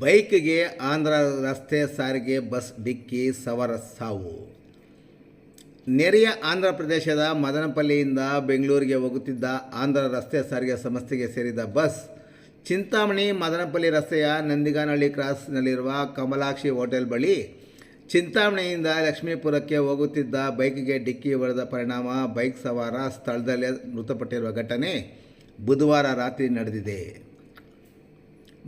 ಬೈಕ್ಗೆ ಆಂಧ್ರ ರಸ್ತೆ ಸಾರಿಗೆ ಬಸ್ ಡಿಕ್ಕಿ ಸವರ ಸಾವು. ನೆರೆಯ ಆಂಧ್ರ ಪ್ರದೇಶದ ಮದನಪಲ್ಲಿಯಿಂದ ಬೆಂಗಳೂರಿಗೆ ಹೋಗುತ್ತಿದ್ದ ಆಂಧ್ರ ರಸ್ತೆ ಸಾರಿಗೆ ಸಂಸ್ಥೆಗೆ ಸೇರಿದ ಬಸ್ ಚಿಂತಾಮಣಿ ಮದನಪಲ್ಲಿ ರಸ್ತೆಯ ನಂದಿಗಾನಹಳ್ಳಿ ಕ್ರಾಸ್ನಲ್ಲಿರುವ ಕಮಲಾಕ್ಷಿ ಹೋಟೆಲ್ ಬಳಿ ಚಿಂತಾಮಣಿಯಿಂದ ಲಕ್ಷ್ಮೀಪುರಕ್ಕೆ ಹೋಗುತ್ತಿದ್ದ ಬೈಕ್ಗೆ ಡಿಕ್ಕಿ ಹೊಡೆದ ಪರಿಣಾಮ ಬೈಕ್ ಸವಾರ ಸ್ಥಳದಲ್ಲೇ ಮೃತಪಟ್ಟಿರುವ ಘಟನೆ ಬುಧವಾರ ರಾತ್ರಿ ನಡೆದಿದೆ.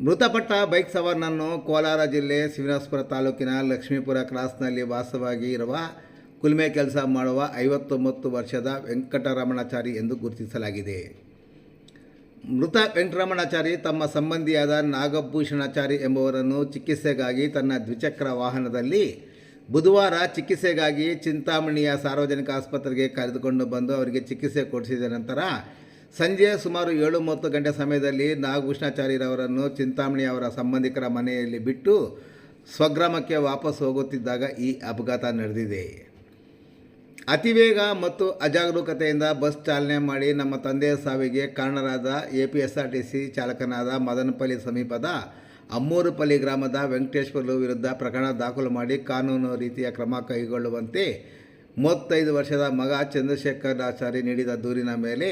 ಮೃತಪಟ್ಟ ಬೈಕ್ ಸವಾರನನ್ನು ಕೋಲಾರ ಜಿಲ್ಲೆ ಶಿವನಾಸ್ಪುರ ತಾಲೂಕಿನ ಲಕ್ಷ್ಮೀಪುರ ಕ್ರಾಸ್ನಲ್ಲಿ ವಾಸವಾಗಿ ಇರುವ ಕುಲ್ಮೆ ಕೆಲಸ ಮಾಡುವ ಐವತ್ತೊಂಬತ್ತು ವರ್ಷದ ವೆಂಕಟರಮಣಾಚಾರಿ ಎಂದು ಗುರುತಿಸಲಾಗಿದೆ. ಮೃತ ವೆಂಕಟರಮಣಾಚಾರಿ ತಮ್ಮ ಸಂಬಂಧಿಯಾದ ನಾಗಭೂಷಣಾಚಾರಿ ಎಂಬುವರನ್ನು ಚಿಕಿತ್ಸೆಗಾಗಿ ತನ್ನ ದ್ವಿಚಕ್ರ ವಾಹನದಲ್ಲಿ ಬುಧವಾರ ಚಿಕಿತ್ಸೆಗಾಗಿ ಚಿಂತಾಮಣಿಯ ಸಾರ್ವಜನಿಕ ಆಸ್ಪತ್ರೆಗೆ ಕರೆದುಕೊಂಡು ಬಂದು ಅವರಿಗೆ ಚಿಕಿತ್ಸೆ ಕೊಡಿಸಿದ ನಂತರ ಸಂಜೆ ಸುಮಾರು ಏಳು ಮೂವತ್ತು ಗಂಟೆ ಸಮಯದಲ್ಲಿ ನಾಗಭೂಷಣಾಚಾರ್ಯರವರನ್ನು ಚಿಂತಾಮಣಿ ಅವರ ಸಂಬಂಧಿಕರ ಮನೆಯಲ್ಲಿ ಬಿಟ್ಟು ಸ್ವಗ್ರಾಮಕ್ಕೆ ವಾಪಸ್ ಹೋಗುತ್ತಿದ್ದಾಗ ಈ ಅಪಘಾತ ನಡೆದಿದೆ. ಅತಿವೇಗ ಮತ್ತು ಅಜಾಗರೂಕತೆಯಿಂದ ಬಸ್ ಚಾಲನೆ ಮಾಡಿ ನಮ್ಮ ತಂದೆಯ ಸಾವಿಗೆ ಕಾರಣರಾದ A P S R T C ಚಾಲಕನಾದ Madanapalle ಸಮೀಪದ ಅಮ್ಮೂರುಪಲ್ಲಿ ಗ್ರಾಮದ ವೆಂಕಟೇಶ್ವರಲು ವಿರುದ್ಧ ಪ್ರಕರಣ ದಾಖಲು ಮಾಡಿ ಕಾನೂನು ರೀತಿಯ ಕ್ರಮ ಕೈಗೊಳ್ಳುವಂತೆ ಮೂವತ್ತೈದು ವರ್ಷದ ಮಗ ಚಂದ್ರಶೇಖರ್ ಆಚಾರಿ ನೀಡಿದ ದೂರಿನ ಮೇಲೆ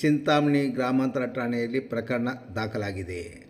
ಚಿಂತಾಮಣಿ ಗ್ರಾಮಾಂತರ ಠಾಣೆಯಲ್ಲಿ ಪ್ರಕರಣ ದಾಖಲಾಗಿದೆ.